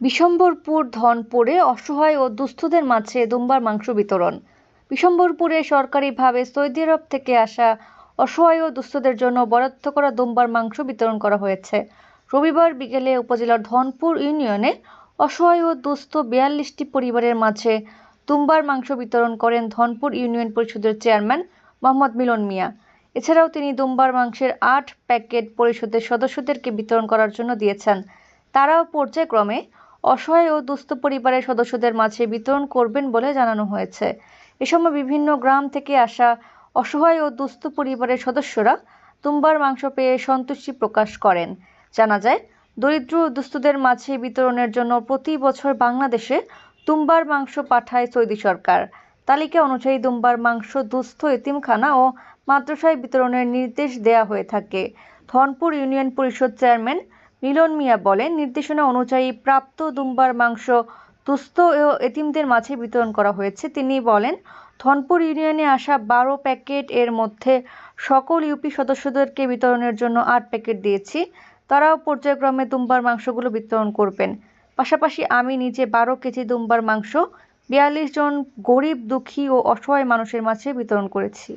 বিশম্বরপুর ধনপুরে অসহায় ও দুস্থদের মাঝে দুম্বার মাংস বিতরণ। বিশম্বরপুরে সরকারিভাবে সৌদি আরব থেকে আসা অসহায় ও দুস্থদের জন্য বরাদ্দ করা দুম্বার মাংস বিতরণ করা হয়েছে। রবিবার বিকেলে উপজেলার ধনপুর ইউনিয়নে অসহায় ও দুস্থ বিয়াল্লিশটি পরিবারের মাঝে দুম্বার মাংস বিতরণ করেন ধনপুর ইউনিয়ন পরিষদের চেয়ারম্যান মোহাম্মদ মিলন মিয়া। এছাড়াও তিনি দুম্বার মাংসের আট প্যাকেট পরিষদের সদস্যদেরকে বিতরণ করার জন্য দিয়েছেন। তারাও পর্যায়ক্রমে অসহায় ও দুস্থ পরিবারের সদস্যদের মাঝে বিতরণ করবেন বলে জানানো হয়েছে। এ সময় বিভিন্ন গ্রাম থেকে আসা অসহায় ও দুস্থ পরিবারের সদস্যরা তুম্বার মাংস পেয়ে সন্তুষ্টি প্রকাশ করেন। জানা যায়, দরিদ্র ও দুস্থদের মাঝে বিতরণের জন্য প্রতি বছর বাংলাদেশে তুম্বার মাংস পাঠায় সৌদি সরকার। তালিকা অনুযায়ী দুম্বার মাংস, দুস্থ, এতিমখানা ও মাদ্রাসায় বিতরণের নির্দেশ দেয়া হয়ে থাকে। ধনপুর ইউনিয়ন পরিষদ চেয়ারম্যান মিলন মিয়া বলেন, নির্দেশনা অনুযায়ী প্রাপ্ত দুম্বার মাংস দুস্থ ও এতিমদের মাঝে বিতরণ করা হয়েছে। তিনি বলেন, ধনপুর ইউনিয়নে আসা বারো প্যাকেট এর মধ্যে সকল ইউপি সদস্যদেরকে বিতরণের জন্য আট প্যাকেট দিয়েছি। তারাও পর্যায়ক্রমে দুম্বার মাংসগুলো বিতরণ করবেন। পাশাপাশি আমি নিজে বারো কেজি দুম্বার মাংস, বিয়াল্লিশ জন গরিব, দুঃখী ও অসহায় মানুষের মাঝে বিতরণ করেছি।